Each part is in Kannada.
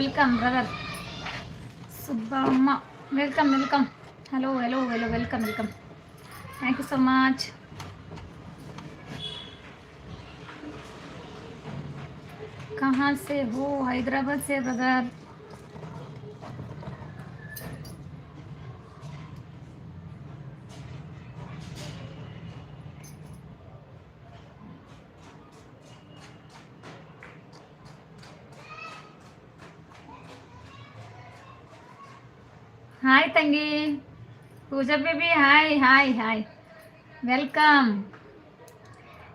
Welcome brother Subba welcome welcome hello hello hello welcome welcome thank you so much कहाँ से हो? हैदराबाद से ब्रदर ಹಾಯ್ ತಂಗಿ Pooja baby hi hi hi welcome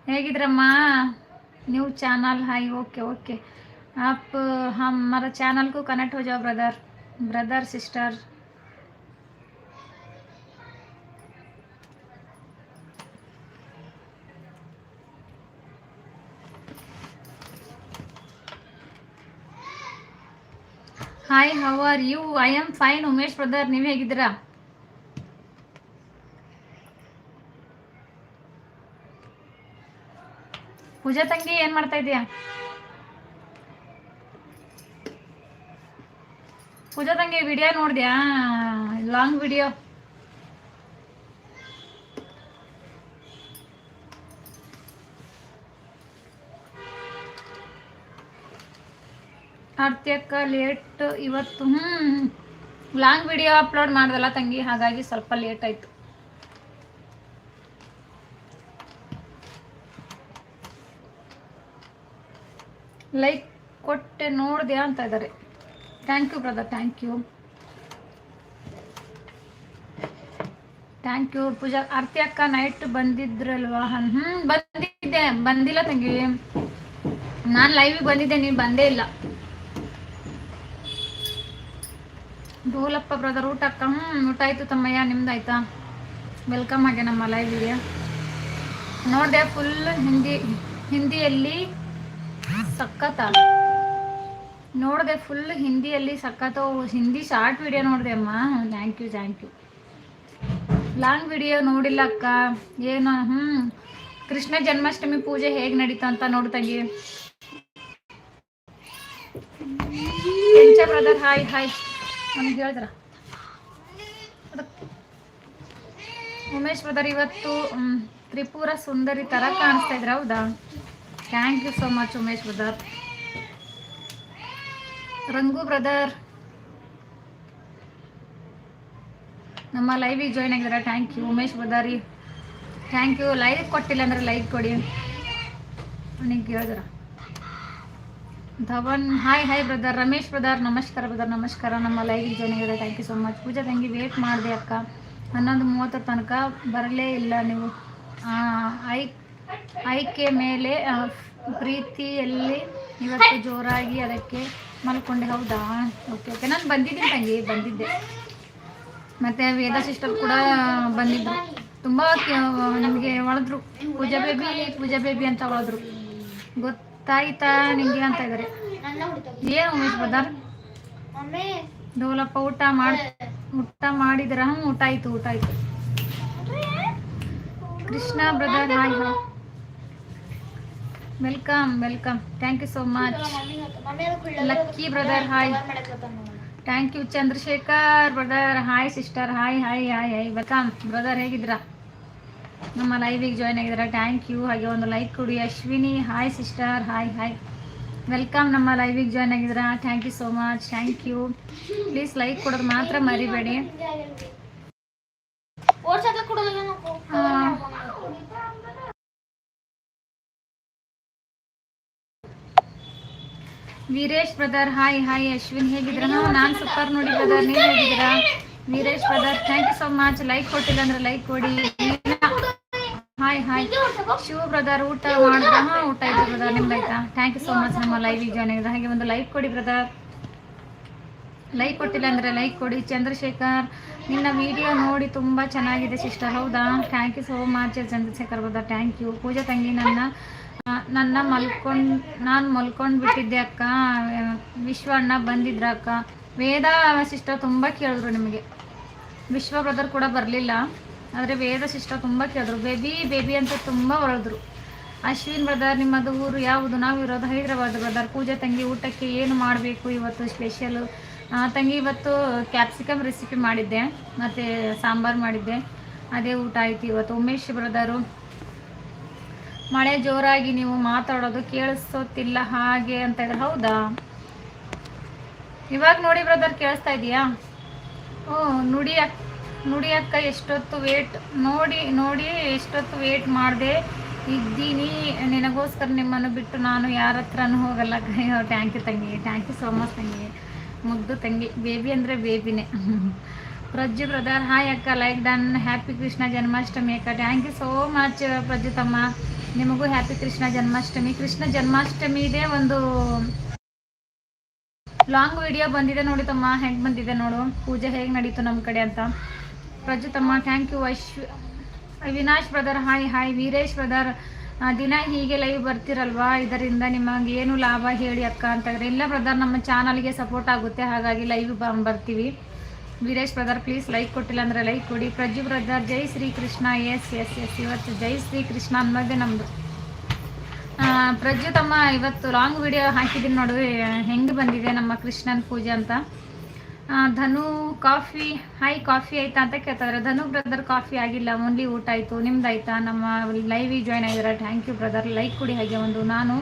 ಹೇಗಿದ್ರಮ್ಮ new channel hi okay okay आप हमारा चैनल को कनेक्ट हो जाओ brother brother sister hi how are you I am fine Umesh brother ನೀವು ಹೇಗಿದ್ದೀರಾ? ಪೂಜಾ ತಂಗಿ ಏನ್ ಮಾಡ್ತಾ ಇದೀಯಾ? ಪೂಜಾ ತಂಗಿ ವಿಡಿಯೋ ನೋಡಿದ್ಯಾ? ಲಾಂಗ್ ವಿಡಿಯೋ ಆರ್ತಿಯಕ್ಕ ಲೇಟ್ ಇವತ್ತು, ಹ್ಮ್ ಲಾಂಗ್ ವಿಡಿಯೋ ಅಪ್ಲೋಡ್ ಮಾಡ್ದಲ್ಲ ತಂಗಿ, ಹಾಗಾಗಿ ಸ್ವಲ್ಪ ಲೇಟ್ ಆಯ್ತು. ಲೈಕ್ ಕೊಟ್ಟೆ ನೋಡಿದೆ ಅಂತ ಇದ್ದಾರೆ thank you brother thank you thank you Pooja, Aarti ಅಕ್ಕ ನೈಟ್ ಬಂದಿದ್ರಲ್ವಾ? ಹ್ಮ್, ಬಂದಿದ್ದೆ, ಬಂದಿಲ್ಲ ತಂಗಿ. ನಾನು ಲೈವಿಗೆ ಬಂದಿದ್ದೆ, ನೀನು ಬಂದೇ ಇಲ್ಲ. ಡೋಲಪ್ಪ ಬ್ರದರ್ ಊಟ ಅಕ್ಕ? ಹ್ಞೂ ಊಟ ಆಯ್ತು ತಮ್ಮಯ್ಯ, ನಿಮ್ದಾಯ್ತಾ? ವೆಲ್ಕಮ್ ಹಾಗೆ ನಮ್ಮ ಲೈವಿಗೆ ನೋಡಿದೆ ಫುಲ್ ಹಿಂದಿ, ಹಿಂದಿಯಲ್ಲಿ ಸಖತ್ತ ನೋಡಿದೆ ಫುಲ್ ಹಿಂದಿಯಲ್ಲಿ ಸಖತ್ತು ಹಿಂದಿ ಶಾರ್ಟ್ ವಿಡಿಯೋ ನೋಡಿದೆ ಅಮ್ಮ. Thank you thank you long video ನೋಡಿಲ್ಲ ಅಕ್ಕ. ಏನು ಹ್ಞೂ ಕೃಷ್ಣ ಜನ್ಮಾಷ್ಟಮಿ ಪೂಜೆ ಹೇಗೆ ನಡೀತಾ ಅಂತ ನೋಡ್ತಂಗಿ ಬ್ರದರ್ ಹಾಯ್ ಹಾಯ್ ನಮ್ಗೆ ಹೇಳಿದ್ರ? ಉಮೇಶ್ ಬ್ರದರ್ ಇವತ್ತು ತ್ರಿಪುರ ಸುಂದರಿ ಥರ ಕಾಣಿಸ್ತಾ ಇದ್ರ ಹೌದಾ? Thank you so much Umesh brother Rangu brother ನಮ್ಮ ಲೈವಿಗೆ ಜಾಯ್ನ್ ಆಗಿದ್ದಾರೆ. Thank you Umesh brother thank you like ಕೊಟ್ಟಿಲ್ಲ ಅಂದ್ರೆ ಲೈಕ್ ಕೊಡಿ. ನನಗೆ ಹೇಳಿದ್ರ? Dhawan hi hi brother Ramesh brother ನಮಸ್ಕಾರ ಬ್ರದರ್ ನಮಸ್ಕಾರ. ನಮ್ಮ ಜಾಯ್ನ್ ಆಗಿದ್ದಾರೆ thank you so much Pooja ತಂಗಿ ವೇಟ್ ಮಾಡಿದೆ ಅಕ್ಕ. ಹನ್ನೊಂದು ಮೂವತ್ತರ ತನಕ ಬರಲೇ ಇಲ್ಲ ನೀವು. ಐ ಆಯ್ಕೆ ಮೇಲೆ ಪ್ರೀತಿಯಲ್ಲಿ ಇವತ್ತು ಜೋರಾಗಿ ಅದಕ್ಕೆ ಮಲ್ಕೊಂಡೆ. ಹೌದಾ? ಓಕೆ ಓಕೆ ನಾನು ಬಂದಿದ್ದೀನಿ ತಂಗಿ, ಬಂದಿದ್ದೆ. ಮತ್ತು ವೇದ ಸಿಸ್ಟರ್ ಕೂಡ ಬಂದಿದ್ದರು ತುಂಬ ನಮಗೆ ಒಳದ್ರು. ಪೂಜಾ ಬೇಬಿ ಪೂಜಾ ಬೇಬಿ ಅಂತ ಒಳದ್ರು. ಗೊತ್ತಾಯ್ತಾ ನಿಮ್ಗೆ ಅಂತ ಇದಾರೆ. ಏನು ಉಮೇಶ್ ಬದಾರ್? ಡೋಲಪ್ಪ ಊಟ ಮಾಡಿ ಊಟ ಮಾಡಿದ್ರ? ಹ್ಞೂ ಊಟ ಆಯ್ತು ಊಟ ಆಯ್ತು. ಕೃಷ್ಣ ಬ್ರದರ್, ಹಾಯ್ ಹಾ welcome welcome. Thank you so much lucky brother, hi. Thank you Chandrashekhar brother. Hi sister hi hi hi hi welcome brother ಹೇಗಿದ್ದೀರಾ? ನಮ್ಮ ಲೈವಿಗೆ ಜಾಯ್ನ್ ಆಗಿದ್ದಾರೆ? ಥ್ಯಾಂಕ್ ಯು ಹಾಗೆ ಒಂದು ಲೈಕ್ ಕೊಡಿ. Ashwini hi sister hi hi welcome ನಮ್ಮ ಲೈವಿಗೆ ಜಾಯ್ನ್ ಆಗಿದ್ದೀರಾ? Thank you so much thank you please like ಕೊಡೋದು ಮಾತ್ರ ಮರಿಬೇಡಿ. Veeresh brother hi hi Ashwin ಹೇಗಿದ್ರ ನಾನು ಸೂಪರ್ ನೋಡಿ ಬ್ರದರ್ ನೀವು ಹೇಗಿದ್ದೀರಾ? Veeresh brother thank you so much like ಕೊಟ್ಟಿಲ್ಲ ಅಂದ್ರೆ ಲೈಕ್ ಕೊಡಿ. ಹಾಯ್ ಹಾಯ್ ಶಿವ ಬ್ರದರ್ ಊಟ ಮಾಡಿದ್ರ ಹಾಂ ಊಟ ಆಯ್ತು ಬ್ರದರ್ ನಿಮ್ದಾಯ್ತಾ ಥ್ಯಾಂಕ್ ಯು ಸೋ ಮಚ್ ನಮ್ಮ ಲೈವ್ ಜಾಯ್ನ್ ಆಗಿದೆ ಹಾಗೆ ಒಂದು ಲೈಕ್ ಕೊಡಿ ಬ್ರದರ್ ಲೈಕ್ ಕೊಟ್ಟಿಲ್ಲ ಅಂದರೆ ಲೈಕ್ ಕೊಡಿ. ಚಂದ್ರಶೇಖರ್ ನಿನ್ನ ವಿಡಿಯೋ ನೋಡಿ ತುಂಬ ಚೆನ್ನಾಗಿದೆ ಸಿಸ್ಟರ್ ಹೌದಾ? Thank you so much Chandrashekhar brother thank you Pooja ತಂಗಿ ನನ್ನ ನನ್ನ ಮಲ್ಕೊಂಡು ನಾನು ಮಲ್ಕೊಂಡು ಬಿಟ್ಟಿದ್ದೆ ಅಕ್ಕ ವಿಶ್ವ ಅಣ್ಣ ಬಂದಿದ್ರ ಅಕ್ಕ. ವೇದ ಸಿಸ್ಟರ್ ತುಂಬ ಕೇಳಿದ್ರು ನಿಮಗೆ. ವಿಶ್ವ ಬ್ರದರ್ ಕೂಡ ಬರಲಿಲ್ಲ. ಆದರೆ ವೇದ ಶಿಷ್ಟ ತುಂಬ ಕೇಳಿದ್ರು. ಬೇಬಿ ಬೇಬಿ ಅಂತ ತುಂಬ ಹೊರದ್ರು ಅಶ್ವಿನ್ ಬ್ರದರ್, ನಿಮ್ಮದು ಊರು ಯಾವುದು? ನಾವು ಇರೋದು ಹೈದರಾಬಾದ್ ಬ್ರದರ್. ಪೂಜೆ ತಂಗಿ ಊಟಕ್ಕೆ ಏನು ಮಾಡಬೇಕು ಇವತ್ತು ಸ್ಪೆಷಲು ತಂಗಿ ಇವತ್ತು ಕ್ಯಾಪ್ಸಿಕಮ್ ರೆಸಿಪಿ ಮಾಡಿದ್ದೆ. ಮತ್ತು ಸಾಂಬಾರು ಮಾಡಿದ್ದೆ. ಅದೇ ಊಟ ಆಯಿತು ಇವತ್ತು. ಉಮೇಶ್ ಬ್ರದರು, ಮಳೆ ಜೋರಾಗಿ ನೀವು ಮಾತಾಡೋದು ಕೇಳಿಸೋತಿಲ್ಲ ಹಾಗೆ ಅಂತ ಹೇಳಿದ್ರೆ ಹೌದಾ? ಇವಾಗ ನೋಡಿ ಬ್ರದರ್ ಕೇಳಿಸ್ತಾ ಇದೆಯಾ? ಓ, ನುಡಿ ನುಡಿ ಅಕ್ಕ, ಎಷ್ಟೊತ್ತು ವೇಟ್ ನೋಡಿ ನೋಡಿ ಎಷ್ಟೊತ್ತು ವೇಟ್ ಮಾಡಿದೆ. ಇದ್ದೀನಿ. ನಿನಗೋಸ್ಕರ ನಿಮ್ಮನ್ನು ಬಿಟ್ಟು ನಾನು ಯಾರ ಹತ್ರನೂ ಹೋಗಲ್ಲ ಥ್ಯಾಂಕ್ ಯು ತಂಗಿ. ಥ್ಯಾಂಕ್ ಯು ಸೋ ಮಚ್ ತಂಗಿ. ಮುಗ್ದು ತಂಗಿ. ಬೇಬಿ ಅಂದರೆ ಬೇಬಿನೇ ಪ್ರಜ್ಜು ಬ್ರದರ್ ಹಾಯ್ ಅಕ್ಕ. Like done happy Krishna Janmashtami ಅಕ್ಕ. Thank you so much Prajju ತಮ್ಮ. ನಿಮಗೂ ಹ್ಯಾಪಿ ಕೃಷ್ಣ ಜನ್ಮಾಷ್ಟಮಿ ಕೃಷ್ಣ ಜನ್ಮಾಷ್ಟಮಿ ಇದೆ ಒಂದು ಲಾಂಗ್ ವಿಡಿಯೋ ಬಂದಿದೆ ನೋಡಿ ತಮ್ಮ. ಹೆಂಗೆ ಬಂದಿದೆ ನೋಡು. ಪೂಜೆ ಹೇಗೆ ನಡೀತು ನಮ್ಮ ಕಡೆ ಅಂತ. ಪ್ರಜ್ಜು ತಮ್ಮ ಥ್ಯಾಂಕ್ ಯು ಅಶ್ವ Vinash brother hi hi Veeresh brother ದಿನ ಹೀಗೆ ಲೈವ್ ಬರ್ತಿರಲ್ವಾ? ಇದರಿಂದ ನಿಮಗೆ ಏನು ಲಾಭ ಹೇಳಿ ಅಕ್ಕ ಅಂತಂದರೆ ಇಲ್ಲ ಬ್ರದರ್ ನಮ್ಮ ಚಾನಲ್ಗೆ ಸಪೋರ್ಟ್ ಆಗುತ್ತೆ, ಹಾಗಾಗಿ ಲೈವ್ ಬರ್ತೀವಿ. ವೀರೇಶ್ ಬ್ರದರ್ ಪ್ಲೀಸ್ ಲೈಕ್ ಕೊಟ್ಟಿಲ್ಲ ಅಂದರೆ ಲೈಕ್ ಕೊಡಿ. ಪ್ರಜು ಬ್ರದರ್ ಜೈ Shri Krishna yes yes yes ಇವತ್ತು ಜೈ ಶ್ರೀ ಕೃಷ್ಣ ಅನ್ನೋದೇ ನಮ್ಮದು ಪ್ರಜು ತಮ್ಮ, ಇವತ್ತು ಲಾಂಗ್ ವಿಡಿಯೋ ಹಾಕಿದ್ದೀನಿ ನೋಡು, ಹೆಂಗೆ ಬಂದಿದೆ ನಮ್ಮ ಕೃಷ್ಣನ ಪೂಜೆ ಅಂತ. ಧನು, ಕಾಫಿ ಹಾಯ್ ಕಾಫಿ ಆಯ್ತಾ ಅಂತ ಕೇಳ್ತಾರೆ ಧನು ಬ್ರದರ್ ಕಾಫಿ ಆಗಿಲ್ಲ ಓನ್ಲಿ ಊಟ ಆಯಿತು. ನಿಮ್ದಾಯ್ತಾ? ನಮ್ಮ ಲೈವ್ ಜಾಯ್ನ್ ಆಗಿದ್ದಾರೆ. ಥ್ಯಾಂಕ್ ಯು ಬ್ರದರ್ ಲೈಕ್ ಕೊಡಿ ಹಾಗೆ ಒಂದು. ನಾನು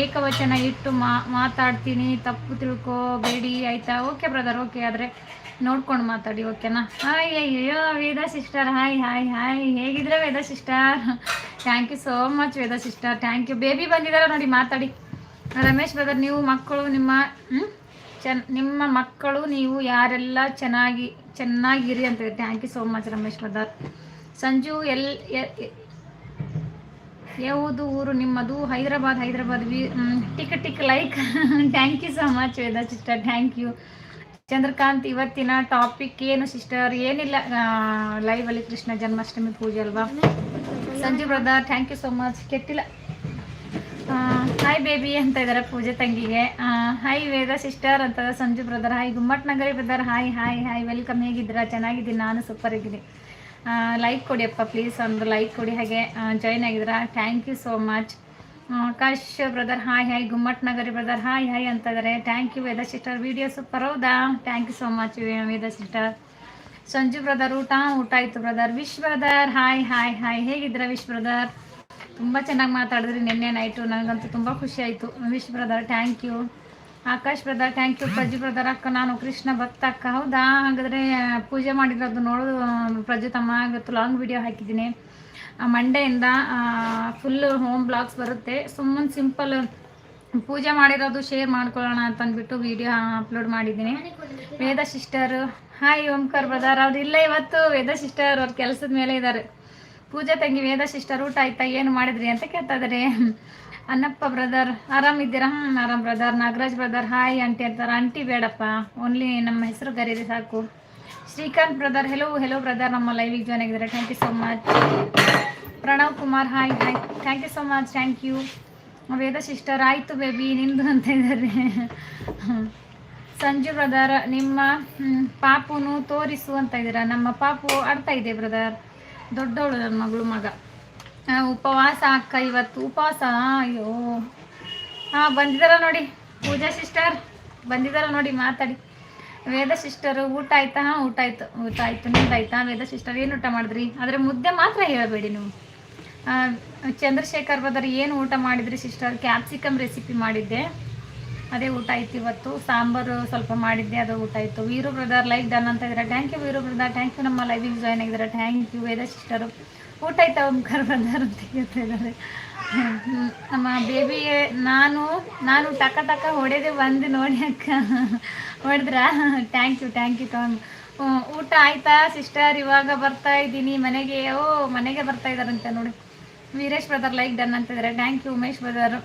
ಏಕವಚನ ಇಟ್ಟು ಮಾತಾಡ್ತೀನಿ. ತಪ್ಪು ತಿಳ್ಕೋಬೇಡಿ ಆಯಿತಾ? ಓಕೆ ಬ್ರದರ್ ಓಕೆ ಆದರೆ ನೋಡ್ಕೊಂಡು ಮಾತಾಡಿ ಓಕೆನಾ ಹಾಯ್ ಅಯ್ಯೋ Veda sister hi hi hi ಹೇಗಿದ್ರೆ Veda sister thank you so much Veda sister thank you baby ಬಂದಿದ್ದಾರೆ ನೋಡಿ, ಮಾತಾಡಿ. ರಮೇಶ್ ಬ್ರದರ್ ನೀವು ಮಕ್ಕಳು, ನಿಮ್ಮ, ಹ್ಮ್? ಚೆನ್, ನಿಮ್ಮ ಮಕ್ಕಳು ನೀವು ಯಾರೆಲ್ಲ ಚೆನ್ನಾಗಿ, ಚೆನ್ನಾಗಿರಿ ಅಂತ thank you so much Ramesh brother Sanju L ಯಾವುದು ಊರು ನಿಮ್ಮದು? Hyderabad Hyderabad V tick tick like thank you so much Veda sister thank you Chandrakant, ಇವತ್ತಿನ ಟಾಪಿಕ್ ಏನು ಸಿಸ್ಟರ್ ಏನಿಲ್ಲ ಲೈವ್ ಅಲ್ಲಿ ಕೃಷ್ಣ ಜನ್ಮಾಷ್ಟಮಿ ಪೂಜೆ ಅಲ್ವಾ? Sanju brother thank you so much ಕೆಟ್ಟಿಲ್ಲ. Hi baby ಅಂತ ಇದ್ದಾರೆ ಪೂಜೆ ತಂಗಿಗೆ. ಹಾಯ್ ವೇದ ಸಿಸ್ಟರ್ ಅಂತ Sanju brother hi Gummat Nagari brother hi hi hi welcome ಹೇಗಿದ್ದೀರಾ? ಚೆನ್ನಾಗಿದ್ದೀನಿ. ನಾನು ಸೂಪರ್ ಇದ್ದೀನಿ. ಲೈಕ್ ಕೊಡಿಯಪ್ಪ ಪ್ಲೀಸ್ ಒಂದು ಲೈಕ್ ಕೊಡಿ. ಹಾಗೆ ಜಾಯ್ನ್ ಆಗಿದ್ದೀರಾ? Thank you so much Akash brother hi hi Gummat Nagari brother hi hi ಅಂತ ಇದ್ದಾರೆ thank you Veda sister video super ಹೌದಾ? Thank you so much Veda sister Sanju brother ಊಟ? ಊಟ ಆಯಿತು brother Vish brother hi hi hi ಹೇಗಿದ್ದೀರಾ ವಿಶ್ ಬ್ರದರ್ ತುಂಬ ಚೆನ್ನಾಗಿ ಮಾತಾಡಿದ್ರಿ ನಿನ್ನೆ ನೈಟು ನನಗಂತೂ ತುಂಬ ಖುಷಿ ಆಯಿತು. Brother thank you Akash brother thank you Praju brother ಅಕ್ಕ, ನಾನು, ಕೃಷ್ಣ, ಭಕ್ತ, ಅಕ್ಕ. ಹೌದಾ? ಹಾಗಾದರೆ ಪೂಜೆ ಮಾಡಿರೋದು ನೋಡೋದು ಪ್ರಜು ತಮ್ಮ. ಇವತ್ತು ಲಾಂಗ್ ವಿಡಿಯೋ ಹಾಕಿದ್ದೀನಿ. ಮಂಡೆಯಿಂದ ಫುಲ್ ಹೋಮ್ ಬ್ಲಾಗ್ಸ್ ಬರುತ್ತೆ. ಸುಮ್ಮನೆ ಸಿಂಪಲ್ ಪೂಜೆ ಮಾಡಿರೋದು ಶೇರ್ ಮಾಡ್ಕೊಳ್ಳೋಣ ಅಂತ ಅಂದ್ಬಿಟ್ಟು ವಿಡಿಯೋ ಅಪ್ಲೋಡ್ ಮಾಡಿದ್ದೀನಿ. Veda sister hi Omkar brother ಅವ್ರು ಇಲ್ಲ ಇವತ್ತು. ವೇದ ಸಿಸ್ಟರ್ ಅವ್ರ ಕೆಲಸದ ಮೇಲೆ ಇದ್ದಾರೆ ಪೂಜೆ ತಂಗಿ ವೇದ ಸಿಸ್ಟರ್ ಊಟ ಆಯ್ತಾ, ಏನು ಮಾಡಿದ್ರಿ ಅಂತ ಕೇಳ್ತಾ ಇದ್ದಾರೆ ಅನ್ನಪ್ಪ ಬ್ರದರ್ ಆರಾಮಿದ್ದೀರಾ ಹ್ಞೂ ಆರಾಮ್ brother Nagaraj brother hi aunty ಅಂತಾರೆ. ಆಂಟಿ ಬೇಡಪ್ಪ ಓನ್ಲಿ ನಮ್ಮ ಹೆಸರು ಗರೀರಿ ಸಾಕು. Srikanth brother hello hello brother ನಮ್ಮ ಲೈವಿಗೆ ಜಾಯ್ನ್ ಆಗಿದ್ದಾರೆ. Thank you so much Pranav Kumar hi hi thank you so much thank you Veda sister ಆಯಿತು ಬೇಬಿ ನಿಂದು ಅಂತ ಇದ್ದಾರೆ ಸಂಜು ಬ್ರದರ್ ನಿಮ್ಮ ಪಾಪುನು ತೋರಿಸು ಅಂತ ಇದ್ದೀರಾ? ನಮ್ಮ ಪಾಪು ಆಡ್ತಾ ಇದೆ ಬ್ರದರ್ ದೊಡ್ಡವಳು ನನ್ನ ಮಗಳು ಮಗ. ಉಪವಾಸ ಅಕ್ಕ ಇವತ್ತು. ಉಪವಾಸ? ಅಯ್ಯೋ. ಹಾಂ ಬಂದಿದ್ದಾರ ನೋಡಿ. ಪೂಜಾ ಸಿಸ್ಟರ್ ಬಂದಿದ್ದಾರ ನೋಡಿ, ಮಾತಾಡಿ. ವೇದ ಸಿಸ್ಟರ್, ಊಟ ಆಯ್ತಾ? ಹಾಂ, ಊಟ ಆಯ್ತು. ಊಟ ಆಯ್ತು, ನಿಮ್ದಾಯ್ತಾ? ವೇದ ಸಿಸ್ಟರ್, ಏನು ಊಟ ಮಾಡಿದ್ರಿ? ಆದರೆ ಮುದ್ದೆ ಮಾತ್ರ ಹೇಳಬೇಡಿ ನೀವು. ಚಂದ್ರಶೇಖರ್ ಬದರ್ ಏನು ಊಟ ಮಾಡಿದ್ರಿ ಸಿಸ್ಟರ್? ಕ್ಯಾಪ್ಸಿಕಮ್ ರೆಸಿಪಿ ಮಾಡಿದ್ದೆ. ಅದೇ ಊಟ ಆಯ್ತು ಇವತ್ತು. ಸಾಂಬಾರು ಸ್ವಲ್ಪ ಮಾಡಿದ್ದೆ, ಅದು ಊಟ ಆಯಿತು. ವೀರು ಬ್ರದರ್ ಲೈಕ್ ಡನ್ ಅಂತ ಇದ್ದಾರೆ. Thank you Veeru brother thank you ನಮ್ಮ ಲೈವಿಗೆ ಜಾಯ್ನ್ ಆಗಿದ್ದಾರೆ. ಥ್ಯಾಂಕ್ ಯು ವೇದ ಸಿಸ್ಟರು ಊಟ ಆಯ್ತಾ ಓಂಕರ್ ಬ್ರದರ್ ಅಂತ ಹೇಳ್ತಾ ಇದ್ದಾರೆ. ನಮ್ಮ ಬೇಬಿಗೆ ನಾನು ನಾನು ಟಕ ಟಕ ಹೊಡೆದೆ ಬಂದು ನೋಡಿ ಅಕ್ಕ. ಹೊಡೆದ್ರಾ? ಥ್ಯಾಂಕ್ ಯು ಥ್ಯಾಂಕ್ ಯು ತಗೊಂಡು ಊಟ ಆಯ್ತಾ ಸಿಸ್ಟರ್ ಇವಾಗ ಬರ್ತಾ ಇದ್ದೀನಿ ಮನೆಗೆ. ಓ, ಮನೆಗೆ ಬರ್ತಾ ಇದ್ದಾರಂತೆ ನೋಡಿ. ವೀರೇಶ್ ಬ್ರದರ್ ಲೈಕ್ ಡನ್ ಅಂತಿದ್ದಾರೆ ಥ್ಯಾಂಕ್ ಯು ಉಮೇಶ್ ಬ್ರದರ್.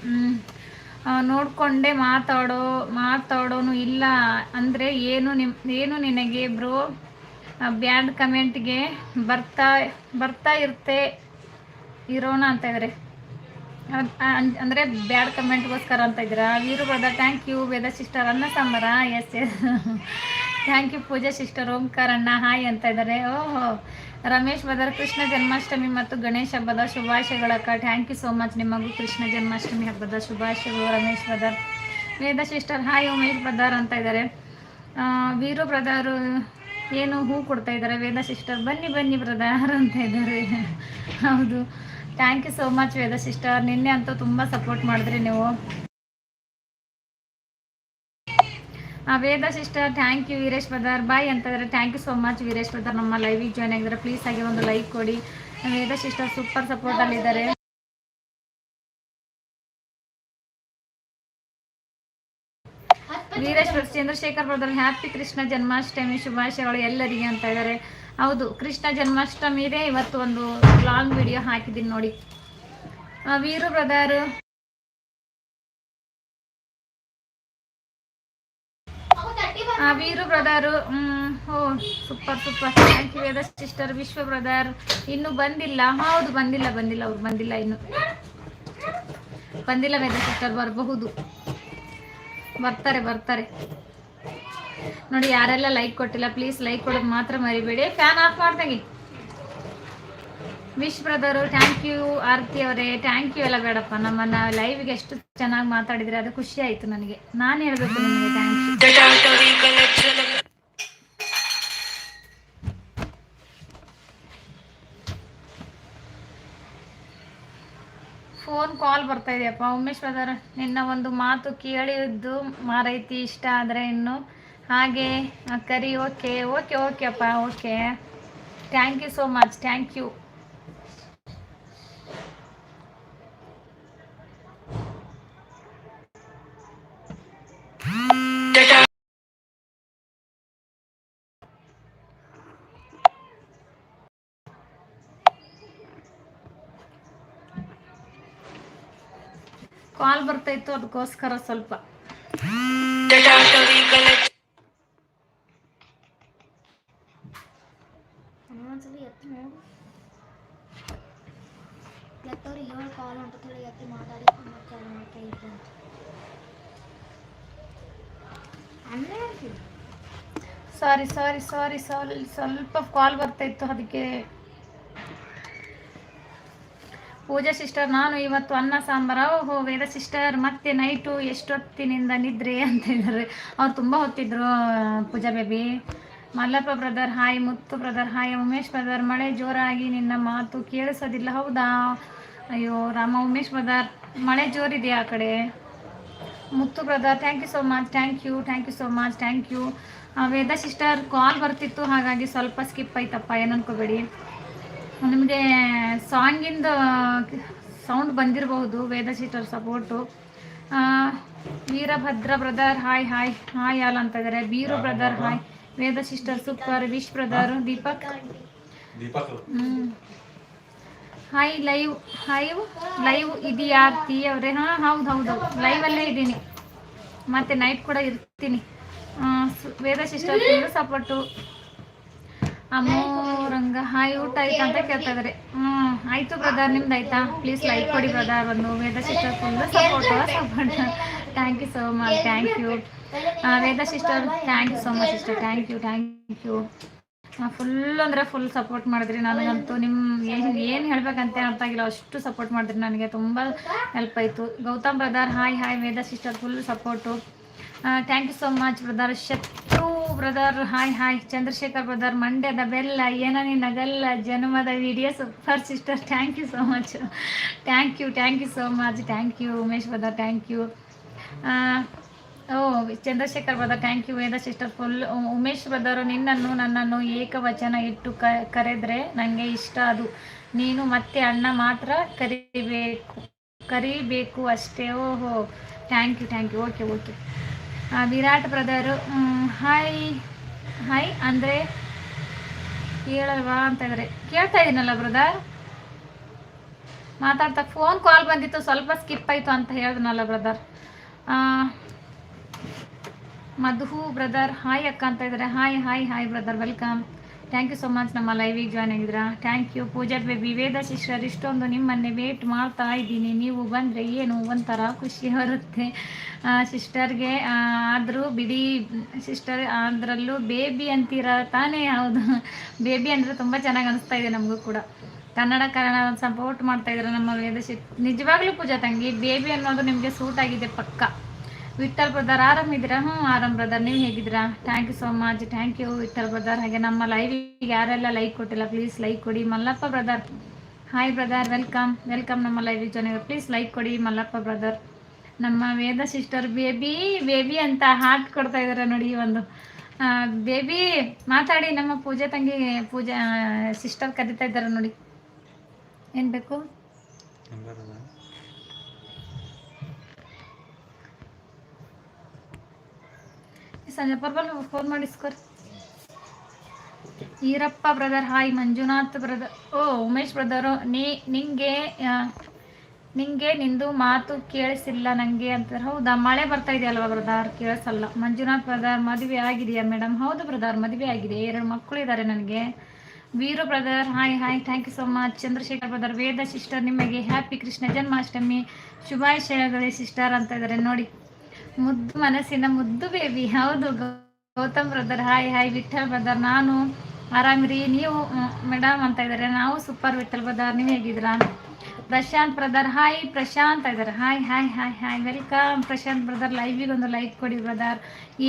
ನೋಡಿಕೊಂಡೆ ಮಾತಾಡೋ, ಮಾತಾಡೋನು ಇಲ್ಲ ಅಂದರೆ ಏನು ನಿಮ್, ಏನು ನಿನಗೆ ಬ್ರೋ? ಬ್ಯಾಡ್ ಕಮೆಂಟ್ಗೆ ಬರ್ತಾ ಬರ್ತಾ ಇರ್ತೆ, ಇರೋಣ ಅಂತ ಇದ್ದಾರೆ ಅಂದ್ರೆ ಬ್ಯಾಡ್ ಕಮೆಂಟ್ಗೋಸ್ಕರ ಅಂತ ಇದ್ದೀರಾ? Veeru brother thank you Veda sister ಅನ್ನ ಸಾಂಬಾರ? Yes yes thank you Pooja sister Omkara ಅಣ್ಣ, ಹಾಯ್ ಅಂತ ಇದ್ದಾರೆ ಓಹೋ. ರಮೇಶ್ ಬದರ್, ಕೃಷ್ಣ ಜನ್ಮಾಷ್ಟಮಿ ಮತ್ತು ಗಣೇಶ ಹಬ್ಬದ ಶುಭಾಶಯಗಳಕ್ಕ ಥ್ಯಾಂಕ್ ಯು ಸೋ ಮಚ್ ನಿಮಗೂ ಕೃಷ್ಣ ಜನ್ಮಾಷ್ಟಮಿ ಹಬ್ಬದ ಶುಭಾಶಯಗಳು, Ramesh brother. Veda sister hi Umesh brother ಅಂತ ಇದ್ದಾರೆ. ವೀರು ಬ್ರದರ್ ಏನು ಹೂ ಕೊಡ್ತಾ ಇದ್ದಾರೆ? ವೇದ ಸಿಸ್ಟರ್, ಬನ್ನಿ ಬನ್ನಿ ಬ್ರದರ್ ಅಂತ ಇದ್ದಾರೆ. ಹೌದು. Thank you so much Veda sister. ನಿನ್ನೆ ಅಂತೂ ತುಂಬ ಸಪೋರ್ಟ್ ಮಾಡಿದ್ರಿ ನೀವು ಆ, Veda sister thank you Veeresh brother bye ಅಂತ ಇದ್ದಾರೆ thank you so much Veeresh brother ನಮ್ಮ ಲೈವಿಗೆ ಜಾಯ್ನ್ ಆಗಿದ್ದಾರೆ. ಪ್ಲೀಸ್ ಆಗಿ ಒಂದು ಲೈಕ್ ಕೊಡಿ. ವೇದ ಸಿಸ್ಟರ್ ಸೂಪರ್ ಸಪೋರ್ಟಲ್ಲಿದ್ದಾರೆ ವೀರೇಶ್ ಬರ್- ಚಂದ್ರಶೇಖರ್ ಬ್ರದರ್ ಹ್ಯಾಪಿ ಕೃಷ್ಣ ಜನ್ಮಾಷ್ಟಮಿ ಶುಭಾಶಯಗಳು ಎಲ್ಲರಿಗೆ ಅಂತ ಇದ್ದಾರೆ. ಹೌದು, ಕೃಷ್ಣ ಜನ್ಮಾಷ್ಟಮಿದೇ ಇವತ್ತು ಒಂದು ಲಾಂಗ್ ವಿಡಿಯೋ ಹಾಕಿದ್ದೀನಿ ನೋಡಿ. Veeru brother Veeru brother oh, super super. Thank you Veda sister, Vishwa brother. ಇನ್ನು ಬಂದಿಲ್ಲ. ಹೌದು, ಬಂದಿಲ್ಲ ಬಂದಿಲ್ಲ, ಅವ್ರು ಬಂದಿಲ್ಲ ಇನ್ನು. ಬಂದಿಲ್ಲ ವೇದ ಸಿಸ್ಟರ್, ಬರಬಹುದು. ಬರ್ತಾರೆ ಬರ್ತಾರೆ. ನೋಡಿ, ಯಾರೆಲ್ಲ ಲೈಕ್ ಕೊಟ್ಟಿಲ್ಲ ಪ್ಲೀಸ್ ಲೈಕ್ ಕೊಡೋದು ಮಾತ್ರ ಮರಿಬೇಡಿ. ಫ್ಯಾನ್ ಆಫ್ ಮಾಡ್ದಂಗೆ Vish brother thank you Aarti ಅವರೇ. ಥ್ಯಾಂಕ್ ಯು ಎಲ್ಲ ಬೇಡಪ್ಪ. ನಮ್ಮನ್ನ ಲೈವ್ಗೆ ಎಷ್ಟು ಚೆನ್ನಾಗಿ ಮಾತಾಡಿದ್ರೆ ಅದು ಖುಷಿ ಆಯ್ತು ನನಗೆ. ನಾನು ಹೇಳ್ಬೇಕು ನಿಮಗೆ ಥ್ಯಾಂಕ್ ಫೋನ್ ಕಾಲ್ ಬರ್ತಾ ಇದೆಯಪ್ಪ. ಉಮೇಶ್ ಬ್ರದರ್, ನಿನ್ನ ಒಂದು ಮಾತು ಕೇಳಿದ್ದು ಮಾರೈತಿ, ಇಷ್ಟ ಆದರೆ ಇನ್ನು. ಹಾಗೆ ಕರಿ ಓಕೆ ಓಕೆ ಓಕೆ ಅಪ್ಪ okay thank you so much thank you call ಬರ್ತಾ ಇತ್ತು ಅದಕ್ಕೋಸ್ಕರ ಸ್ವಲ್ಪ. ಒಂದೊಂದ್ಸಲಿ ಎತ್ತಿ ನೋಡು. ಎತ್ತವ್ರಿಗೆ ಏಳು ಕಾಲ್ ಹೊಂಟತ್ತೇಳಿ ಎತ್ತಿ ಮಾತಾಡಿ ಮತ್ತೆ ಅದು ಮಾಡ್ತಾ ಇದ್ದೆ ಅಂತ. ಅಲ್ಲೇ ಇರ್ತೀನಿ ಸಾರಿ ಸಾರಿ ಸಾರಿ ಸಾರಿ ಸ್ವಲ್ಪ ಕಾಲ್ ಬರ್ತಾ ಇತ್ತು ಅದಕ್ಕೆ ಪೂಜಾ ಸಿಸ್ಟರ್ ನಾನು ಇವತ್ತು ಅನ್ನ, ಸಾಂಬಾರ. ಓಹೋ, ವೇದ ಸಿಸ್ಟರ್ ಮತ್ತೆ ನೈಟು ಎಷ್ಟೊತ್ತಿನಿಂದ ನಿದ್ರೆ ಅಂತ ಹೇಳಿದ್ರೆ. ಅವ್ರು ತುಂಬ ಹೊತ್ತಿದ್ರು, Pooja baby Mallappa brother hi Muttu brother hi Umesh brother ಮಳೆ ಜೋರಾಗಿ ನಿನ್ನ ಮಾತು ಕೇಳಿಸೋದಿಲ್ಲ, ಹೌದಾ? ಅಯ್ಯೋ, ರಾಮ, ಉಮೇಶ್ ಬ್ರದರ್ ಮಳೆ ಜೋರಿದೆಯಾ ಆ ಕಡೆ. Muttu brother thank you so much thank you thank you so much thank you Veda sister call ಬರ್ತಿತ್ತು, ಹಾಗಾಗಿ ಸ್ವಲ್ಪ ಸ್ಕಿಪ್ ಆಯ್ತಪ್ಪ ಏನು ಅನ್ಕೋಬೇಡಿ ನಿಮಗೆ ಸಾಂಗಿಂದ ಸೌಂಡ್ ಬಂದಿರಬಹುದು Veda sister support Veerabhadra brother hi hi hi all ಅಂತ ಇದ್ದಾರೆ Beeru brother hi Veda sister super Vish brother Deepak. Hi live hi live ಇದೆಯಾ ತೀ ಅವರೇ. ಹಾಂ ಹೌದು ಹೌದು ಲೈವಲ್ಲೇ ಇದ್ದೀನಿ. ಮತ್ತೆ ನೈಟ್ ಕೂಡ ಇರ್ತೀನಿ. ವೇದ ಸಿಸ್ಟರ್ ಸಪೋರ್ಟು ಅಮ್ಮೋರಂಗ ಹಾಯ್, ಊಟ ಆಯ್ತಾ ಅಂತ ಕೇಳ್ತಾ ಹ್ಮ್ ಹ್ಞೂ ಆಯ್ತು ಬ್ರದರ್ ನಿಮ್ದು ಆಯ್ತಾ? ಪ್ಲೀಸ್ ಲೈಕ್ ಕೊಡಿ ಬ್ರದರ್ ಒಂದು Veda sister full support thank you so much thank you Veda sister thank you so much sister thank you thank you full ಅಂದರೆ ಫುಲ್ ಸಪೋರ್ಟ್ ಮಾಡಿದ್ರಿ ನನಗಂತೂ. ನಿಮ್ಮ ಏನು ಏನು ಹೇಳ್ಬೇಕಂತ ಅರ್ಥ ಆಗಿಲ್ಲ. ಅಷ್ಟು ಸಪೋರ್ಟ್ ಮಾಡಿದ್ರಿ ನನಗೆ. ತುಂಬ ಹೆಲ್ಪ್ ಆಯ್ತು. Gautam brother hi hi, Veda sister full support thank you so much brother Shatru brother hi hi Chandrashekhar brother ಮಂಡ್ಯದ ಬೆಲ್ಲ ಏನ ನಗಲ್ಲ, ಜನ್ಮದ video super sister thank you so much thank you thank you so much thank you Umesh brother thank you oh, Chandrashekhar brother thank you Veda sister full Umesh brother ನಿನ್ನನ್ನು, ನನ್ನನ್ನು ಏಕವಚನ ಇಟ್ಟು ಕ, ಕರೆದ್ರೆ ನನಗೆ ಇಷ್ಟ ಅದು. ನೀನು ಮತ್ತೆ ಅಣ್ಣ ಮಾತ್ರ ಕರಿಬೇಕು ಕರಿಬೇಕು ಅಷ್ಟೇ, ಓಹೋ. Thank you thank you okay okay Virat brother hi hi ಅಂದರೆ ಕೇಳಲ್ವಾ ಅಂತ ಇದ್ದಾರೆ ಕೇಳ್ತಾ ಇದ್ದೀನಲ್ಲ ಬ್ರದರ್? ಮಾತಾಡ್ತಾ ಫೋನ್ ಕಾಲ್ ಬಂದಿತ್ತು, ಸ್ವಲ್ಪ ಸ್ಕಿಪ್ ಆಯಿತು ಅಂತ ಹೇಳಿದ್ನಲ್ಲ ಬ್ರದರ್. ಮಧು ಬ್ರದರ್ ಹಾಯ್ ಅಕ್ಕ ಅಂತ ಇದ್ದಾರೆ hi hi hi brother welcome thank you so much ನಮ್ಮ ಲೈವಿಗೆ join ಆಗಿದ್ರಾ thank you Pooja baby Veda ಶಿಷ್ಯರು, ಇಷ್ಟೊಂದು ನಿಮ್ಮನ್ನೇ ವೇಟ್ ಮಾಡ್ತಾ ಇದ್ದೀನಿ. ನೀವು ಬಂದರೆ ಏನು ಒಂಥರ ಖುಷಿ ಬರುತ್ತೆ. ಸಿಸ್ಟರ್ಗೆ ಆದರೂ ಬಿಡಿ ಸಿಸ್ಟರ್ ಅದರಲ್ಲೂ ಬೇಬಿ ಅಂತೀರ ತಾನೇ? ಹೌದು. ಬೇಬಿ ಅಂದರೆ ತುಂಬ ಚೆನ್ನಾಗಿ ಅನಿಸ್ತಾ ಇದೆ ನಮಗೂ ಕೂಡ. ಕನ್ನಡ ಕನ್ನಡ ಸಪೋರ್ಟ್ ಮಾಡ್ತಾ ಇದ್ದಾರೆ ನಮ್ಮ ವೇದ ನಿಜವಾಗ್ಲೂ ಪೂಜಾ ತಂಗಿ ಬೇಬಿ ಅನ್ನೋದು ನಿಮಗೆ ಸೂಟ್ ಆಗಿದೆ ಪಕ್ಕ. ವಿಠಲ್ ಬ್ರದರ್ ಆರಾಮಿದ್ದೀರಾ ಹ್ಞೂ ಆರಾಮ್ ಬ್ರದರ್. ನೀವು ಹೇಗಿದ್ದೀರಾ? Thank you so much thank you Vitthal brother. ಹಾಗೆ ನಮ್ಮ ಲೈವಿಗೆ ಯಾರೆಲ್ಲ ಲೈಕ್ ಕೊಟ್ಟಿಲ್ಲ ಪ್ಲೀಸ್ ಲೈಕ್ ಕೊಡಿ. Mallappa brother. Hi brother welcome welcome ನಮ್ಮ ಲೈವ್ ಜೊತೆಗೆ ಪ್ಲೀಸ್ ಲೈಕ್ ಕೊಡಿ ಮಲ್ಲಪ್ಪ ಬ್ರದರ್ ನಮ್ಮ ವೇದ ಸಿಸ್ಟರ್ ಬೇಬಿ ಬೇಬಿ ಅಂತ ಹಾರ್ಟ್ ಕೊಡ್ತಾ ಇದ್ದಾರೆ ನೋಡಿ ಒಂದು. ಬೇಬಿ ಮಾತಾಡಿ. ನಮ್ಮ ಪೂಜೆ ತಂಗಿ, ಪೂಜಾ ಸಿಸ್ಟರ್ ಕರಿತಾ ಇದ್ದಾರೆ ನೋಡಿ. ಏನು ಬೇಕು? ಸಂಜೆ ಪರ್ಬಲ್ phone ಮಾಡಿಸ್ಕೊರಿ Irappa brother hi Manjunath brother oh, Umesh brother ನೀ, ನಿಂಗೆ ನಿಂಗೆ ನಿಂದು ಮಾತು ಕೇಳಿಸಿಲ್ಲ ನನಗೆ ಅಂತ ಹೌದಾ? ಮಳೆ ಬರ್ತಾ ಇದೆಯಲ್ವಾ ಬ್ರದರ್ ಕೇಳಿಸಲ್ಲ. ಮಂಜುನಾಥ್ ಬ್ರದರ್ ಮದುವೆ ಆಗಿದೆಯಾ ಮೇಡಮ್ ಹೌದು ಬ್ರದರ್ ಮದುವೆ ಆಗಿದೆ. ಎರಡು ಮಕ್ಕಳು ಇದ್ದಾರೆ ನನಗೆ. Veeru brother hi hi thank you so much Chandrashekhar brother Veda sister ನಿಮಗೆ ಹ್ಯಾಪಿ ಕೃಷ್ಣ ಜನ್ಮಾಷ್ಟಮಿ, ಶುಭಾಶಯಗಳೇ ಸಿಸ್ಟರ್ ಅಂತ ಇದ್ದಾರೆ. ನೋಡಿ. ಮುದ್ದು ಮನಸ್ಸಿನ ಮುದ್ದು ಬೇಬಿ. ಹೌದು, Gautam brother hi hi Vitthal brother ನಾನು ಆರಾಮಿರಿ? ನೀವು ಮೇಡಮ್ ಅಂತ ಇದ್ದಾರೆ ನಾವು ಸೂಪರ್ ವಿಠಲ್ ಬ್ರದರ್ ನೀವು ಹೇಗಿದ್ದೀರಾ? ಪ್ರಶಾಂತ್ ಬ್ರದರ್ ಹಾಯ್ ಪ್ರಶಾಂತ್ ಇದ್ದಾರೆ hi hi hi hi welcome Prashanth brother ಲೈವಿಗೆ ಒಂದು ಲೈಕ್ ಕೊಡಿ ಬ್ರದರ್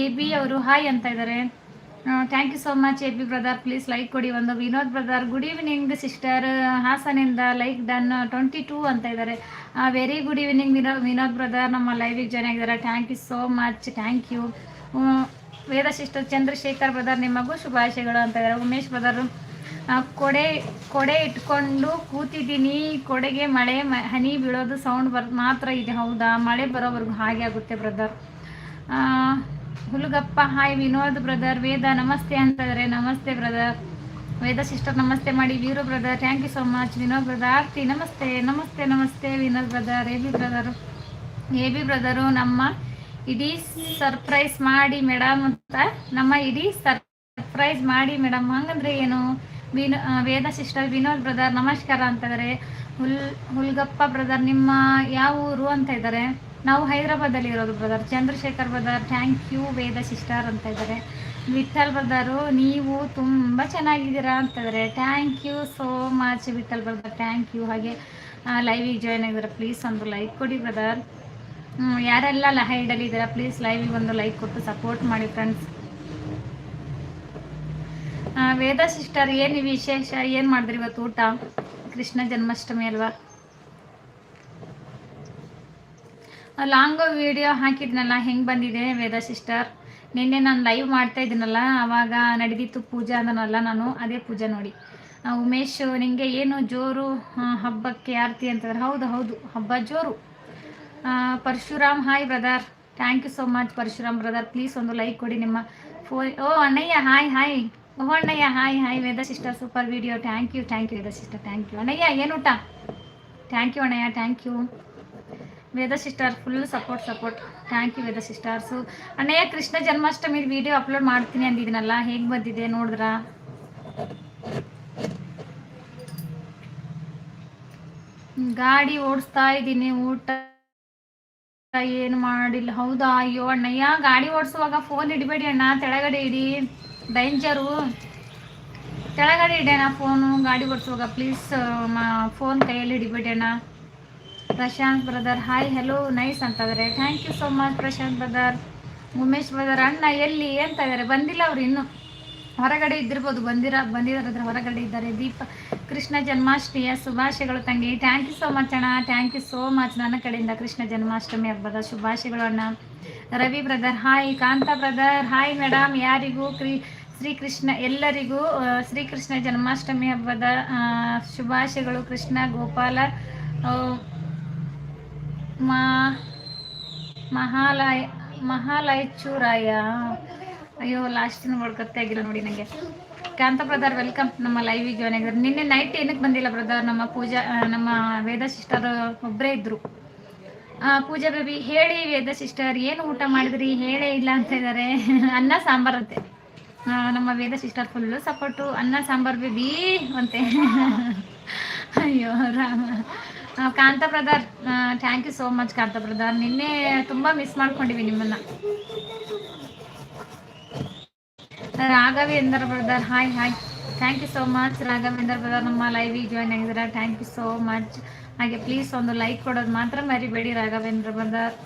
ಎ ಬಿ ಅವರು ಹಾಯ್ ಅಂತ ಇದ್ದಾರೆ thank you so much A B brother please like ಕೊಡಿ ಒಂದು Vinod brother good evening sister ಹಾಸನಿಂದ like done twenty two ಅಂತ ಇದ್ದಾರೆ very good evening ವಿನೋ, Vinod brother ನಮ್ಮ ಲೈವಿಗೆ ಜಾಯ್ನ್ ಆಗಿದ್ದಾರೆ. Thank you so much thank you Veda sister Chandrashekhar brother ನಿಮಗೂ ಶುಭಾಶಯಗಳು ಅಂತ ಇದ್ದಾರೆ ಉಮೇಶ್ ಬ್ರದರು ಕೊಡೆ ಕೊಡೆ ಇಟ್ಕೊಂಡು ಕೂತಿದ್ದೀನಿ. ಕೊಡೆಗೆ ಮಳೆ ಹನಿ ಬೀಳೋದು ಸೌಂಡ್ ಬರ್, ಮಾತ್ರ ಇದೆ. ಹೌದಾ? ಮಳೆ ಬರೋವರೆಗೂ ಹಾಗೆ ಆಗುತ್ತೆ brother Hulagappa, hi Vinod brother Veda, ನಮಸ್ತೆ ಅಂತ ಇದ್ದಾರೆ ನಮಸ್ತೆ ಬ್ರದರ್ ವೇದ ಸಿಸ್ಟರ್ ನಮಸ್ತೆ ಮಾಡಿ, Veeru brother thank you so much Vinod brother Aarti, ನಮಸ್ತೆ ನಮಸ್ತೆ ನಮಸ್ತೆ, Vinod brother A B brother A B brother ನಮ್ಮ ಇಡೀ ಸರ್ಪ್ರೈಸ್ ಮಾಡಿ ಮೇಡಮ್ ಅಂತ, ನಮ್ಮ ಇಡೀ ಸರ್ಪ್ರೈಸ್ ಮಾಡಿ ಮೇಡಮ್ ಹಂಗಂದ್ರೆ ಏನು? ವಿನೋ ವೇದ ಸಿಸ್ಟರ್ ವಿನೋದ್ ಬ್ರದರ್ ನಮಸ್ಕಾರ ಅಂತ ಇದಾರೆ ಹುಲ್, ಹುಲ್ಗಪ್ಪ ಬ್ರದರ್ ನಿಮ್ಮ ಯಾವ ಊರು ಅಂತ ಇದ್ದಾರೆ? ನಾವು ಹೈದರಾಬಾದಲ್ಲಿ ಇರೋದು brother Chandrashekar brother thank you Veda sister ಅಂತ ಇದ್ದಾರೆ. ವಿಠಲ್ ಬ್ರದರು ನೀವು ತುಂಬ ಚೆನ್ನಾಗಿದ್ದೀರಾ ಅಂತ ಇದ್ದಾರೆ. Thank you so much Vithal brother thank you ಹಾಗೆ ಲೈವಿಗೆ ಜಾಯ್ನ್ ಆಗಿದ್ದಾರೆ ಪ್ಲೀಸ್ ಒಂದು ಲೈಕ್ ಕೊಡಿ ಬ್ರದರ್ ಯಾರೆಲ್ಲ ಲಹೈಡಲ್ಲಿ ಇದ್ದೀರಾ ಪ್ಲೀಸ್ ಲೈವಿಗೆ ಒಂದು ಲೈಕ್ ಕೊಟ್ಟು ಸಪೋರ್ಟ್ ಮಾಡಿ ಫ್ರೆಂಡ್ಸ್ ವೇದ ಸಿಸ್ಟರ್ ಏನು ವಿಶೇಷ? ಏನು ಮಾಡಿದ್ರಿ ಇವತ್ತು ಊಟ? ಕೃಷ್ಣ ಜನ್ಮಾಷ್ಟಮಿ ಅಲ್ವಾ? ಲಾಂಗ್ ವಿಡಿಯೋ ಹಾಕಿದ್ನಲ್ಲ, ಹೆಂಗೆ ಬಂದಿದೆ ವೇದ ಸಿಸ್ಟರ್ ನಿನ್ನೆ ನಾನು ಲೈವ್ ಮಾಡ್ತಾ ಇದ್ದೀನಲ್ಲ ಆವಾಗ ನಡೆದಿತ್ತು ಪೂಜೆ ಅಂದನಲ್ಲ ನಾನು, ಅದೇ ಪೂಜೆ ನೋಡಿ. ಉಮೇಶ್, ನಿಂಗೆ ಏನು ಜೋರು ಹಬ್ಬಕ್ಕೆ ಆರತಿ ಅಂತಂದ್ರೆ, ಹೌದು ಹೌದು, ಹಬ್ಬ ಜೋರು. Parashuram hi brother thank you so much Parashuram brother please ಒಂದು ಲೈಕ್ ಕೊಡಿ ನಿಮ್ಮ ಫೋನ್ ಓ, ಅಣ್ಣಯ್ಯ ಹಾಯ್ ಹಾಯ್ ಓ, ಅಣ್ಣಯ್ಯ hi hi Veda sister super video thank you thank you Veda sister thank you ಅಣ್ಣಯ್ಯ, ಏನು ಊಟ? Thank you Annaiah thank you Veda sister full support support thank you Veda sisters. Annaiah Krishna Janmashtami video upload ಮಾಡ್ತೀನಿ ಅಂದಿದ್ದೀನಲ್ಲ, ಹೇಗೆ ಬಂದಿದೆ ನೋಡಿದ್ರಾ? ಗಾಡಿ ಓಡಿಸ್ತಾ ಇದ್ದೀನಿ, ಊಟ ಏನು ಮಾಡಿಲ್ಲ. ಹೌದಾ? ಅಯ್ಯೋ, ಅಣ್ಣಯ್ಯ, ಗಾಡಿ ಓಡಿಸುವಾಗ ಫೋನ್ ಇಡಬೇಡಿ ಅಣ್ಣ, ತೆಳಗಡೆ ಇಡಿ. ಡೇಂಜರು ತೆಳಗಡೆ ಇಡೋಣ ಫೋನು ಗಾಡಿ ಓಡಿಸುವಾಗ. ಪ್ಲೀಸ್ ಫೋನ್ ಕೈಯಲ್ಲಿ ಹಿಡಿಬೇಡಿ ಅಣ್ಣ. Prashant brother. Hi hello nice ಅಂತಂದರೆ. Thank you so much Prashant brother. Umesh brother, ಅಣ್ಣ ಎಲ್ಲಿ ಅಂತ ಇದ್ದಾರೆ ಬಂದಿಲ್ಲ ಅವ್ರು ಇನ್ನು. ಹೊರಗಡೆ ಇದ್ದಿರ್ಬೋದು. ಬಂದಿರ ಬಂದಿರೋದ್ರ ಹೊರಗಡೆ ಇದ್ದಾರೆ. ದೀಪ, ಕೃಷ್ಣ ಜನ್ಮಾಷ್ಟಮಿಯ ಶುಭಾಶಯಗಳು ತಂಗಿ. ಥ್ಯಾಂಕ್ ಯು ಸೋ ಮಚ್ ಅಣ್ಣ. ಥ್ಯಾಂಕ್ ಯು ಸೋ ಮಚ್ ನನ್ನ ಕಡೆಯಿಂದ ಕೃಷ್ಣ ಜನ್ಮಾಷ್ಟಮಿ ಹಬ್ಬದ ಶುಭಾಶಯಗಳು, ಅಣ್ಣ. Ravi brother hi Kanta brother hi madam ಯಾರಿಗೂ ಕ್ರಿ, ಶ್ರೀಕೃಷ್ಣ, ಎಲ್ಲರಿಗೂ ಶ್ರೀಕೃಷ್ಣ ಜನ್ಮಾಷ್ಟಮಿ ಹಬ್ಬದ ಶುಭಾಶಯಗಳು. ಕೃಷ್ಣ, ಗೋಪಾಲ ಮಾ, ಮಹಾಲಯ, ಮಹಾಲಯಚೂರಾಯ. ಅಯ್ಯೋ ಲಾಸ್ಟಿನ ಗೊತ್ತೇ ಆಗಿಲ್ಲ ನೋಡಿ ನನಗೆ ಕಾಂತ ಬ್ರದರ್ ವೆಲ್ಕಮ್ ನಮ್ಮ ಲೈವಿಗೆ ಜಾಯ್ನ್ ಆಗಿದ್ರು ನಿನ್ನೆ ನೈಟ್ ಏನಕ್ಕೆ ಬಂದಿಲ್ಲ ಬ್ರದರ್ ನಮ್ಮ ಪೂಜಾ ನಮ್ಮ ವೇದ ಸಿಸ್ಟರ್ ಒಬ್ಬರೇ ಇದ್ದರು ಪೂಜಾ ಬೇಬಿ ಹೇಳಿ ವೇದ ಸಿಸ್ಟರ್ ಏನು ಊಟ ಮಾಡಿದ್ರಿ? ಹೇಳೇ ಇಲ್ಲ ಅಂತ ಇದ್ದಾರೆ ಅನ್ನ ಸಾಂಬಾರಂತೆ ನಮ್ಮ ವೇದ ಸಿಸ್ಟರ್ ಫುಲ್ಲು ಸಪೋರ್ಟು ಅನ್ನ, ಸಾಂಬಾರ್ ಬೇಬಿ ಅಂತೆ. ಅಯ್ಯೋ, Rama. Kanta brother thank you so much Kanta brother. ನಿನ್ನೆ ತುಂಬ ಮಿಸ್ ಮಾಡ್ಕೊಂಡಿವಿ ನಿಮ್ಮನ್ನ. Raghavendra brother hi hi thank you so much Raghavendra brother ನಮ್ಮ ಲೈವಿಗೆ ಜಾಯ್ನ್ ಆಗಿದ್ದೀರಾ? ಥ್ಯಾಂಕ್ ಯು ಸೋ ಮಚ್ ಹಾಗೆ ಪ್ಲೀಸ್ ಒಂದು ಲೈಕ್ ಕೊಡೋದು ಮಾತ್ರ ಮರಿಬೇಡಿ Raghavendra brother.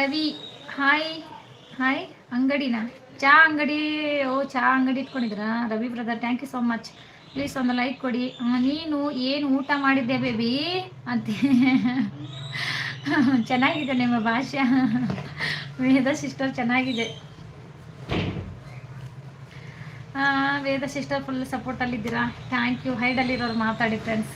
Ravi hi hi ಅಂಗಡಿನ? ಚಾ ಅಂಗಡಿ, ಓ, ಚಾ ಅಂಗಡಿ ಇಟ್ಕೊಂಡಿದ್ರಾ Ravi brother thank you so much please ಒಂದು ಲೈಕ್ ಕೊಡಿ. ನೀನು ಏನು ಊಟ ಮಾಡಿದ್ದೆ ಬೇಬಿ ಅಂತ. ಚೆನ್ನಾಗಿದೆ ನಿಮ್ಮ ಭಾಷೆ ವೇದ ಸಿಸ್ಟರ್ ಚೆನ್ನಾಗಿದೆ. ವೇದ ಸಿಸ್ಟರ್ ಫುಲ್ ಸಪೋರ್ಟಲ್ಲಿದ್ದೀರಾ ಥ್ಯಾಂಕ್ ಯು ಹೈಡಲ್ಲಿರೋರು ಮಾತಾಡಿ ಫ್ರೆಂಡ್ಸ್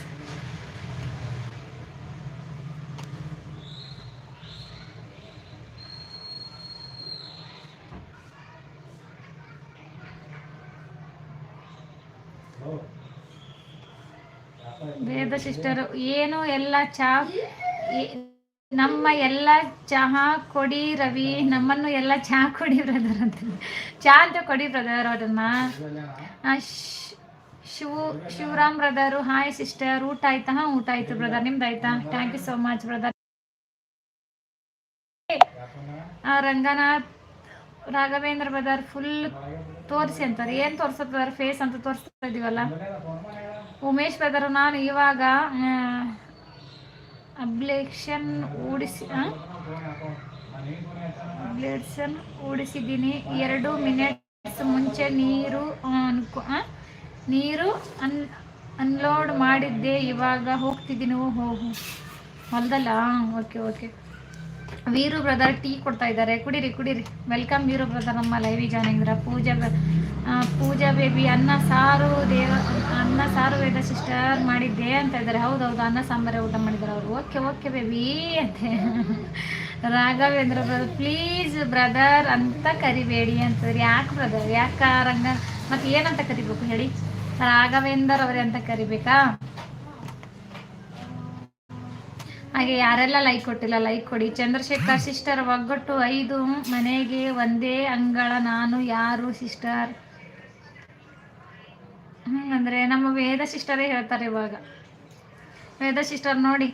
ವೇದ ಸಿಸ್ಟರ್ ಏನು ಎಲ್ಲ ಚಹಾ ನಮ್ಮ ಎಲ್ಲ ಚಹಾ ಕೊಡಿ ರವಿ, ನಮ್ಮನ್ನು ಎಲ್ಲ ಚಹಾ ಕೊಡಿ ಬ್ರದರ್ ಅಂತ. ಚಹಾ ಅಂತ ಕೊಡಿ ಬ್ರದರ್ ಅದನ್ನ Shivu Shivaram brother hi sister ಊಟ ಆಯ್ತಾ? ಹಾಂ, ಊಟ ಆಯ್ತು ಬ್ರದರ್ ನಿಮ್ದು ಆಯ್ತಾ? Thank you so much brother Ranganath Raghavendra brother full ತೋರಿಸಿ ಅಂತಾರೆ. ಏನು ತೋರಿಸ್ತಾರೆ ಫೇಸ್ ಅಂತ ತೋರಿಸ್ತಾ ಇದೀವಲ್ಲ? ಉಮೇಶ್ ಬದಾರ್ ನಾನು ಇವಾಗ ಅಬ್ಲೇಕ್ಷನ್ ಓಡಿಸಿ ಅಬ್ಲೇಷನ್ ಓಡಿಸಿದ್ದೀನಿ ಎರಡು ಮಿನಿಟ್ಸ್ ಮುಂಚೆ ನೀರು ಅನ್ಕೊ? ನೀರು ಅನ್ ಅನ್ಲೋಡ್ ಮಾಡಿದ್ದೆ. ಇವಾಗ ಹೋಗ್ತಿದ್ದೀನಿ. ಹೋಗು ಹೊಲ್ದಲ್ಲ? Okay okay. Veeru brother tea ಕೊಡ್ತಾ ಇದ್ದಾರೆ. ಕುಡೀರಿ ಕುಡೀರಿ. ವೆಲ್ಕಮ್ ವೀರು ಬ್ರದರ್ ನಮ್ಮ ಲೈವಿ ಜಾಯ್ನ್ ಆಗಿದ್ದೀರಾ. ಪೂಜಾ ಪೂಜಾ ಬೇಬಿ ಅನ್ನ ಸಾರು ದೇವ, ಅನ್ನ ಸಾರು ವೇದ ಸಿಸ್ಟರ್ ಮಾಡಿದ್ದೆ ಅಂತ ಇದ್ದಾರೆ. ಹೌದೌದು, ಅನ್ನ ಸಾಂಬಾರೇ ಊಟ ಮಾಡಿದ್ದಾರೆ ಅವರು. ಓಕೆ ಓಕೆ ಬೇಬಿ ಅಂತೆ. ರಾಘವೇಂದ್ರ ಬ್ರದರ್ ಪ್ಲೀಸ್ ಬ್ರದರ್ ಅಂತ ಕರಿಬೇಡಿ ಅಂತಂದ್ರೆ ಯಾಕೆ ಬ್ರದರ್ ಯಾಕೆ ರಂಗ ಮತ್ತೆ ಏನಂತ ಕರಿಬೇಕು ಹೇಳಿ? ರಾಘವೇಂದರ್ ಅವರೇ ಅಂತ ಕರಿಬೇಕಾ? ಹಾಗೆ ಯಾರೆಲ್ಲ ಲೈಕ್ ಕೊಟ್ಟಿಲ್ಲ ಲೈಕ್ ಕೊಡಿ. ಚಂದ್ರಶೇಖರ್ ಸಿಸ್ಟರ್ ಒಗ್ಗಟ್ಟು ಐದು. ಮನೆಗೆ ಒಂದೇ ಅಂಗಳ. ನಾನು ಯಾರು ಸಿಸ್ಟರ್ ಹ್ಮ್ ಅಂದ್ರೆ ನಮ್ಮ ವೇದ ಸಿಸ್ಟರೇ ಹೇಳ್ತಾರೆ ಇವಾಗ. ವೇದ ಸಿಸ್ಟರ್ ನೋಡಿ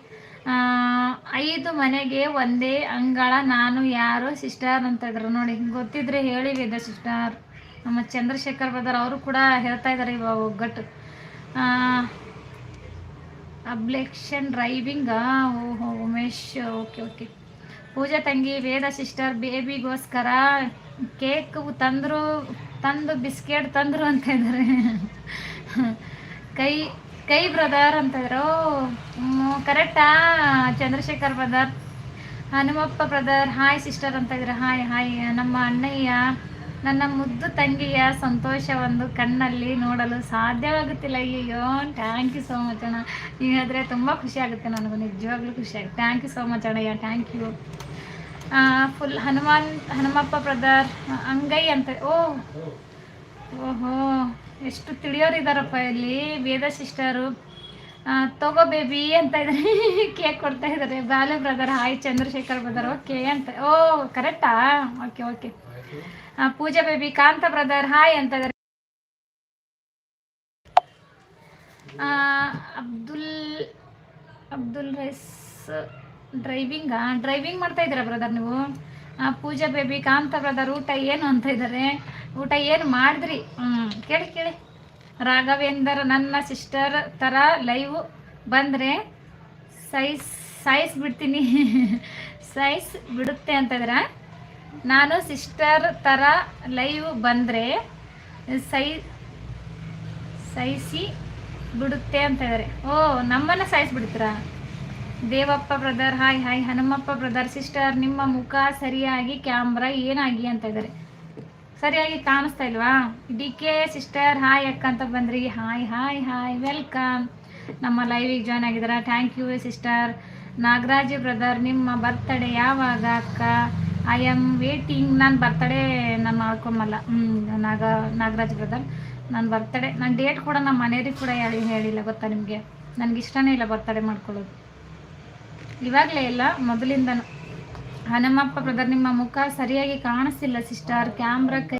ಐದು ಮನೆಗೆ ಒಂದೇ ಅಂಗಳ. ನಾನು ಯಾರು ಸಿಸ್ಟರ್ ಅಂತ ಇದ್ರು ನೋಡಿ ಗೊತ್ತಿದ್ರೆ ಹೇಳಿ ವೇದ ಸಿಸ್ಟರ್ ನಮ್ಮ ಚಂದ್ರಶೇಖರ್ ಬದರ್ ಅವರು ಕೂಡ ಹೇಳ್ತಾ ಇದ್ದಾರೆ ಇವಾಗ ಒಗ್ಗಟ್ಟು. ಆ, ಅಬ್ಲೆಕ್ಷನ್, ಡ್ರೈವಿಂಗ್. ಓಹೋ, ಉಮೇಶ್, ಓಕೆ ಓಕೆ. ಪೂಜಾ ತಂಗಿ, ವೇದ ಸಿಸ್ಟರ್, ಬೇಬಿಗೋಸ್ಕರ ಕೇಕ್ ತಂದರು, ತಂದು ಬಿಸ್ಕೆಟ್ ತಂದರು ಅಂತ ಇದ್ದಾರೆ. ಕೈ ಕೈ ಬ್ರದರ್ ಅಂತ ಇದ್ರು. ಕರೆಕ್ಟಾ, Chandrashekar brother. Hanumappa brother, hi sister ಅಂತ ಇದ್ರು. ಹಾಯ್ ಹಾಯ್, ನಮ್ಮ ಅಣ್ಣಯ್ಯ. ನನ್ನ ಮುದ್ದು ತಂಗಿಯ ಸಂತೋಷವನ್ನು ಕಣ್ಣಲ್ಲಿ ನೋಡಲು ಸಾಧ್ಯವಾಗುತ್ತಿಲ್ಲ. ಅಯ್ಯೋ ಥ್ಯಾಂಕ್ ಯು ಸೋ ಮಚ್ ಅಣ್ಣ. ನೀವಾದರೆ ತುಂಬ ಖುಷಿ ಆಗುತ್ತೆ ನನಗೂ, ನಿಜವಾಗ್ಲೂ ಖುಷಿ ಆಗುತ್ತೆ. Thank you so much Annaiah thank you full Hanuman, Hanumappa brother ಅಂಗೈ ಅಂತ. ಓ, ಓಹೋ, ಎಷ್ಟು ತಿಳಿಯೋರಿದ್ದಾರಪ್ಪ ಇಲ್ಲಿ, ವೇದ ಸಿಸ್ಟರು ತಗೋ ಬೇಬಿ ಅಂತ ಇದ್ದಾರೆ, ಕೇಕ್ ಕೊಡ್ತಾ ಇದ್ದಾರೆ. Balu brother hi Chandrashekar brother okay ಅಂತ. ಓ ಕರೆಕ್ಟಾ okay okay Pooja baby, Kanta brother, hi ಅಂತ ಅಬ್ದುಲ್ ಅಬ್ದುಲ್ ರೈಸ್ ಡ್ರೈವಿಂಗಾ ಡ್ರೈವಿಂಗ್ ಮಾಡ್ತಾ ಇದ್ದೀರಾ ಬ್ರದರ್ ನೀವು? ಪೂಜಾ ಬೇಬಿ, ಕಾಂತ ಬ್ರದರ್, ಊಟ ಏನು ಅಂತ ಇದ್ದಾರೆ. ಊಟ ಏನು ಮಾಡಿದ್ರಿ? ಹ್ಞೂ ಕೇಳಿ ಕೇಳಿ. ರಾಘವೇಂದರ್, ನನ್ನ ಸಿಸ್ಟರ್ ಥರ ಲೈವ್ ಬಂದರೆ ಸೈಸ್ ಬಿಡ್ತೀನಿ. ಸೈಸ್ ಬಿಡುತ್ತೆ ಅಂತ ಇದ್ದೀರಾ? ನಾನು ಸಿಸ್ಟರ್ ಥರ ಲೈವ್ ಬಂದರೆ ಸೈ ಸಹಿಸಿ ಬಿಡುತ್ತೆ ಅಂತ ಇದ್ದಾರೆ ಓ, ನಮ್ಮನ್ನು ಸೈಸ್ ಬಿಡ್ತೀರಾ Devappa brother hi hi Hanumappa brother sister ನಿಮ್ಮ ಮುಖ ಸರಿಯಾಗಿ ಕ್ಯಾಮ್ರಾ ಏನಾಗಿ ಅಂತ ಇದ್ದಾರೆ ಸರಿಯಾಗಿ ಕಾಣಿಸ್ತಾ ಇಲ್ವಾ? ಡಿ ಕೆ ಸಿಸ್ಟರ್ ಹಾಯ್ ಅಕ್ಕ ಅಂತ ಬಂದ್ರಿ. ಹಾಯ್ ಹಾಯ್ ಹಾಯ್ ವೆಲ್ಕಮ್ ನಮ್ಮ ಲೈವಿಗೆ ಜಾಯ್ನ್ ಆಗಿದ್ದೀರಾ? Thank you sister Nagaraj brother ನಿಮ್ಮ ಬರ್ತ್ಡೇ ಯಾವಾಗ, ಅಕ್ಕ? ಐ ಆಮ್ ವೇಟಿಂಗ್ ನಾನು ಬರ್ತಡೇ ನಾನು ಮಾಡ್ಕೊಂಬಲ್ಲ. ನಾಗ, ನಾಗರಾಜ್ ಬ್ರದರ್ ನಾನು ಬರ್ತಡೇ ನಾನು ಡೇಟ್ ಕೂಡ ನಮ್ಮ ಮನೆಯವ್ರಿಗೆ ಕೂಡ ಹೇಳಿ, ಹೇಳಿಲ್ಲ ಗೊತ್ತಾ ನಿಮಗೆ? ನನಗೆ ಇಷ್ಟನೇ ಇಲ್ಲ ಬರ್ತಡೇ ಮಾಡ್ಕೊಳ್ಳೋದು. ಇವಾಗಲೇ ಇಲ್ಲ, ಮೊದಲಿಂದನೂ. ಹನುಮಪ್ಪ ಬ್ರದರ್ ನಿಮ್ಮ ಮುಖ ಸರಿಯಾಗಿ ಕಾಣಿಸ್ತಿಲ್ಲ ಸಿಸ್ಟರ್ ಕ್ಯಾಮ್ರಾ ಕೈ